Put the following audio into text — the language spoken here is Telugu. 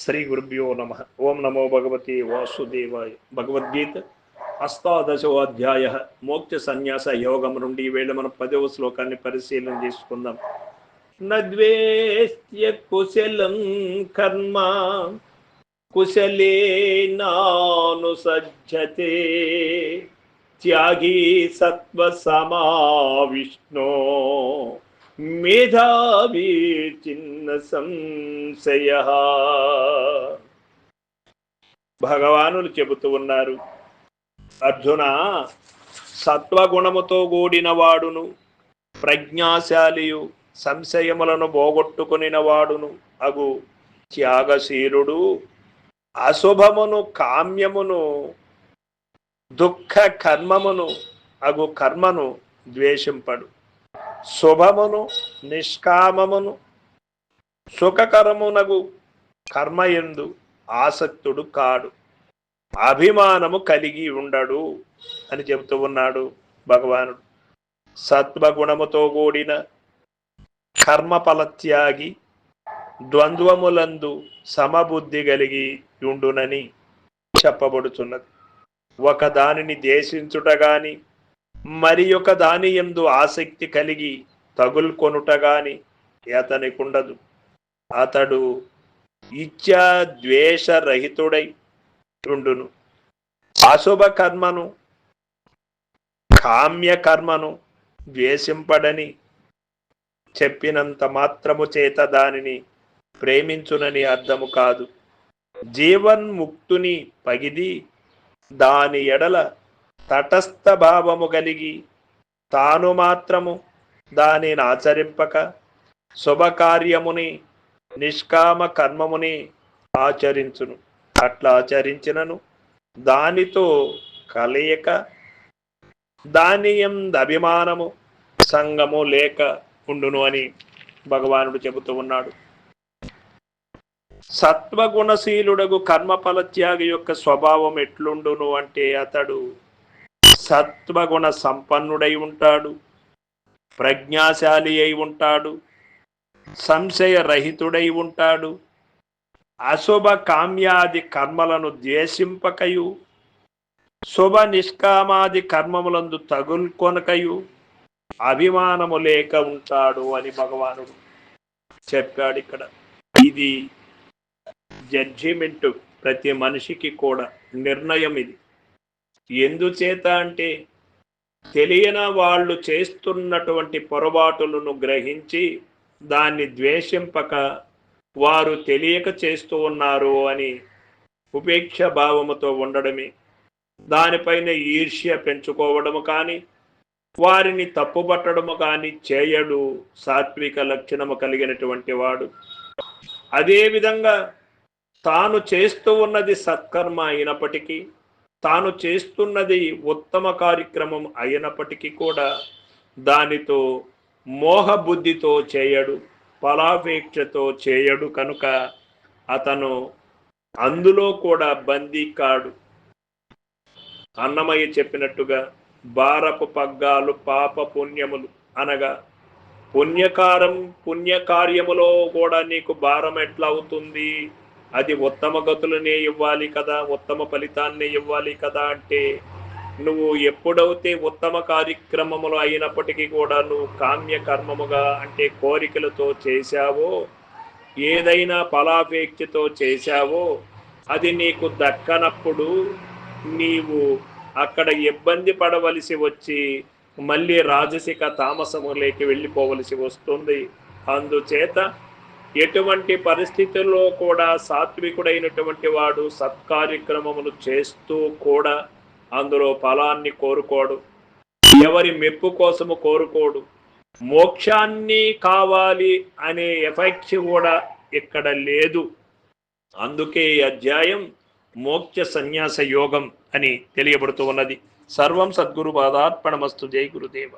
శ్రీ గురుభ్యో నమ ఓం నమో భగవతి వాసుదేవాయ భగవద్గీత అష్టాదశోధ్యాయ మోక్ష సన్యాస యోగం నుండి ఈవేళ మనం పదవ శ్లోకాన్ని పరిశీలన చేసుకుందాం. నద్వేస్య కుశలం కర్మ కుశలే నాను సజ్జతే త్యాగీ సత్వ సమావిష్ణో మేధావి చిన్న సంశయ. భగవానులు చెబుతూ ఉన్నారు అర్జున సత్వగుణముతో కూడిన వాడును ప్రజ్ఞాశాలియు సంశయములను పోగొట్టుకునిన వాడును అగు త్యాగశీలుడు. అశుభమును కామ్యమును దుఃఖ కర్మమును అగు కర్మను ద్వేషింపడు. శుభమును నిష్కామమును సుఖకరమునగు కర్మయందు ఆసక్తుడు కాడు. అభిమానము కలిగి ఉండడు అని చెబుతూ ఉన్నాడు భగవానుడు. సత్వగుణముతో కూడిన కర్మఫలత్యాగి ద్వంద్వములందు సమబుద్ధి కలిగి ఉండునని చెప్పబడుతున్నది. ఒక దానిని దేశించుట గాని మరి ఒక దాని ఎందు ఆసక్తి కలిగి తగులుకొనుట గాని అతనికుండదు అతడు ఇచ్చా ద్వేషరహితుడై ఉండును. అశుభ కర్మను కామ్య కర్మను ద్వేషింపడని చెప్పినంత మాత్రము చేత దానిని ప్రేమించునని అర్థము కాదు. జీవన్ముక్తుని పగిది దాని ఎడల తటస్థ భావము కలిగి తాను మాత్రము దానిని ఆచరింపక శుభకార్యముని నిష్కామ కర్మముని ఆచరించును. అట్లా ఆచరించినను. దానితో కలయిక దాని ఎందు అభిమానము సంగము లేక ఉండును అని భగవానుడు చెబుతూ ఉన్నాడు. సత్వగుణశీలుడగు కర్మఫలత్యాగి యొక్క స్వభావం ఎట్లుండును అంటే అతడు సత్వగుణ సంపన్నుడై ఉంటాడు. ప్రజ్ఞాశాలి అయి ఉంటాడు. సంశయరహితుడై ఉంటాడు. అశుభ కామ్యాది కర్మలను ద్వేషింపకయు. శుభ నిష్కామాది కర్మములందు తగుల్కొనకయు. అభిమానము లేక ఉంటాడు అని భగవానుడు చెప్పాడు ఇక్కడ. ఇది జడ్జిమెంట్ ప్రతి మనిషికి కూడా నిర్ణయం ఇది. ఎందుచేత అంటే తెలియన వాళ్ళు చేస్తున్నటువంటి పొరపాటులను గ్రహించి దాన్ని ద్వేషింపక వారు తెలియక చేస్తూ ఉన్నారు అని ఉపేక్ష భావముతో ఉండడమే. దానిపైన ఈర్ష్య పెంచుకోవడము కానీ వారిని తప్పుపట్టడము కానీ చేయడు సాత్విక లక్షణము కలిగినటువంటి వాడు. అదేవిధంగా తాను చేస్తూ ఉన్నది సత్కర్మ అయినప్పటికీ తాను చేస్తున్నది ఉత్తమ కార్యక్రమం అయినప్పటికీ కూడా దానితో మోహ బుద్ధితో చేయడు ఫలాపేక్షతో చేయడు కనుక అతను అందులో కూడా బందీ కాడు. అన్నమయ్య చెప్పినట్టుగా భారపు పగ్గాలు పాప పుణ్యములు అనగా పుణ్యకారం పుణ్యకార్యములో కూడా నీకు భారం ఎట్లా అవుతుంది? అది ఉత్తమ గతులనే ఇవ్వాలి కదా ఉత్తమ ఫలితాన్ని ఇవ్వాలి కదా అంటే నువ్వు ఎప్పుడైతే ఉత్తమ కార్యక్రమములు అయినప్పటికీ కూడా నువ్వు కామ్య కర్మముగా అంటే కోరికలతో చేశావో ఏదైనా ఫలాపేక్షతో చేశావో అది నీకు దక్కనప్పుడు నీవు అక్కడ ఇబ్బంది పడవలసి వచ్చి మళ్ళీ రాజసిక తామసములేకి వెళ్ళిపోవలసి వస్తుంది. అందుచేత ఎటువంటి పరిస్థితుల్లో కూడా సాత్వికుడైనటువంటి వాడు సత్కార్యక్రమములు చేస్తూ కూడా అందులో ఫలాన్ని కోరుకోడు ఎవరి మెప్పు కోసము కోరుకోడు. మోక్షాన్ని కావాలి అనే ఎఫెక్ట్ కూడా ఇక్కడ లేదు. అందుకే ఈ అధ్యాయం మోక్ష సన్యాస యోగం అని తెలియబడుతూ ఉన్నది. సర్వం సద్గురు పాదార్పణమస్తు జై గురుదేవ.